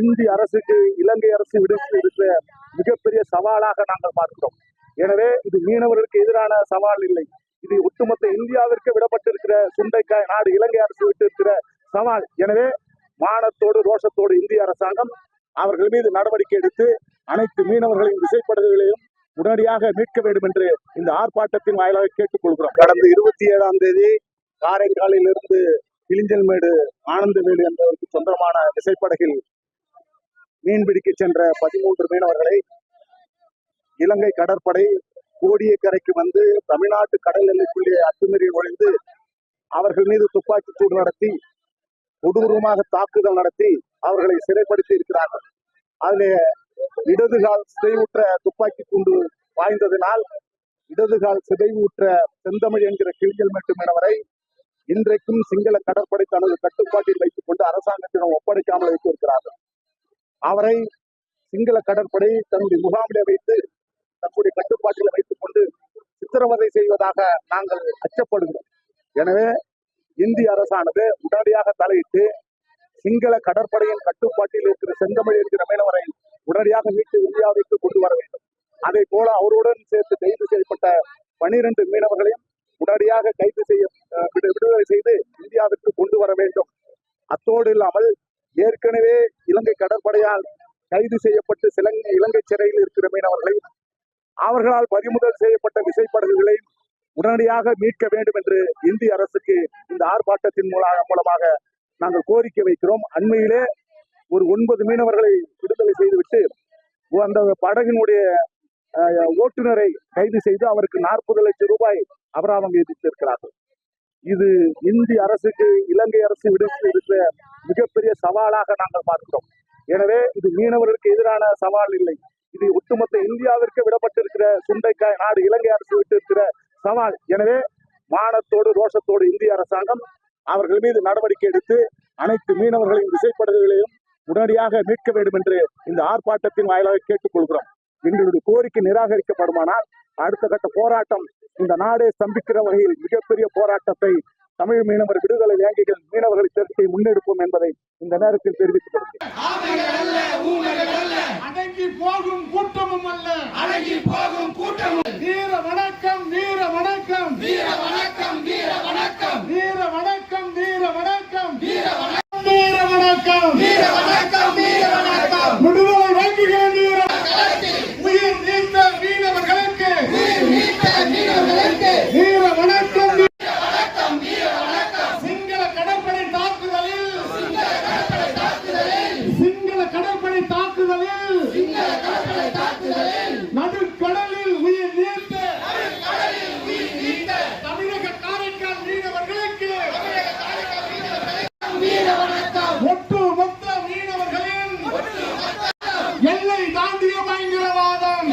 இந்திய அரசுக்கு இலங்கை அரசு விடுத்து இருக்கிற மிகப்பெரிய சவாலாக நாங்கள் பார்க்கிறோம். எனவே இது மீனவர்களுக்கு எதிரான சவால் இல்லை. இது ஒட்டுமொத்த இந்தியாவிற்கு விடப்பட்டிருக்கிற சுண்டைக்காய் நாடு இலங்கை அரசு விட்டு இருக்கிற சவால். எனவே மானத்தோடு ரோஷத்தோடு இந்திய அரசாங்கம் அவர்கள் மீது நடவடிக்கை எடுத்து அனைத்து மீனவர்களின் விசைப்படகுகளையும் உடனடியாக மீட்க வேண்டும் என்று இந்த ஆர்ப்பாட்டத்தின் வாயிலாக கேட்டுக்கொள்கிறோம் கடந்த இருபத்தி ஏழாம் தேதி காரைக்காலில் இருந்து கிளிஞ்சல்மேடு ஆனந்தவேலு என்பவருக்கு சொந்தமான விசைப்படகில் மீன்பிடிக்க சென்ற பதிமூன்று மீனவர்களை இலங்கை கடற்படை கோடியக்கரைக்கு வந்து தமிழ்நாட்டு கடல் எல்லைக்குள்ளே அத்துமீறி நுழைந்து அவர்கள் மீது துப்பாக்கி சூடு நடத்தி கொடூரமாக தாக்குதல் நடத்தி அவர்களை சிறைப்படுத்தி இருக்கிறார்கள். அதிலே இடதுகால் சிதைவுற்ற துப்பாக்கி குண்டு வாய்ந்ததினால் இடதுகால் சிதைவுற்ற செந்தமிழ் என்கிற கிளிகள் மட்டும் எனவரை இன்றைக்கும் சிங்கள கடற்படை தனது கட்டுப்பாட்டில் வைத்துக் கொண்டு அரசாங்கத்திடம் ஒப்படைக்காமல் வைத்திருக்கிறார்கள். அவரை சிங்கள கடற்படை தன்னுடைய முகாமிலே வைத்து தன்னுடைய கட்டுப்பாட்டில் வைத்துக் கொண்டு சித்திரவதை செய்வதாக நாங்கள் அச்சப்படுகிறோம். எனவே இந்திய அரசானது உடனடியாக தலையிட்டு சிங்கள கடற்படையின் கட்டுப்பாட்டில் இருக்கிற செந்தமிழ் என்கிற மீனவரை உடனடியாக மீட்டு இந்தியாவிற்கு கொண்டு வர வேண்டும். அதே போல அவருடன் சேர்த்து கைது செய்யப்பட்ட பனிரெண்டு மீனவர்களையும் உடனடியாக கைது செய்ய விடு- விடுதலை செய்து இந்தியாவிற்கு கொண்டு வர வேண்டும். அத்தோடு இல்லாமல் ஏற்கனவே இலங்கை இலங்கையால் கைது செய்யப்பட்டு சிலங்கை இலங்கை சிறையில் இருக்கிற மீனவர்களை அவர்களால் பறிமுதல் செய்யப்பட்ட விசைப்படகுகளையும் உடனடியாக மீட்க வேண்டும் என்று இந்திய அரசுக்கு இந்த ஆர்ப்பாட்டத்தின் மூலம் மூலமாக நாங்கள் கோரிக்கை வைக்கிறோம். அண்மையிலே ஒரு ஒன்பது மீனவர்களை விடுதலை செய்துவிட்டு அந்த படகினுடைய அஹ், ஓட்டுநரை கைது செய்து அவருக்கு நாற்பது லட்சம் ரூபாய் அபராதம் விதித்திருக்கிறார்கள். இது இந்திய அரசுக்கு இலங்கை அரசு விடுத்து இருக்கிற மிகப்பெரிய சவாலாக நாங்கள் பார்க்கிறோம். எனவே இது மீனவர்களுக்கு எதிரான சவால் இல்லை. இது ஒட்டுமொத்த இந்தியாவிற்கு விடப்பட்டிருக்கிற சுண்டைக்காய் நாடு இலங்கை அரசு விட்டு இருக்கிற சவால். எனவே மானத்தோடு ரோஷத்தோடு இந்திய அரசாங்கம் அவர்கள் மீது நடவடிக்கை எடுத்து அனைத்து மீனவர்களின் விசைப்படகுகளையும் உடனடியாக மீட்க வேண்டும் என்று இந்த ஆர்ப்பாட்டத்தின் வாயிலாக கேட்டுக்கொள்கிறோம். எங்களுடைய கோரிக்கை நிராகரிக்கப்படுமானால் அடுத்த கட்ட போராட்டம் இந்த நாடே ஸ்தம்பிக்கிற வகையில் மிகப்பெரிய போராட்டத்தை தமிழ் மீனவர் விடுதலை வேங்கிகள் மீனவர்கள் சேர்க்கை முன்னெடுப்போம் என்பதை இந்த நேரத்தில் தெரிவித்துக் கொள்கிறேன் போகும் கூட்டமும் அல்ல. போகும் கூட்டமும் நடுக்கடலில் உயிர் தமிழக காரைக்கால் மீனவர்களுக்கு. எல்லை தாண்டிய பயங்கரவாதம்.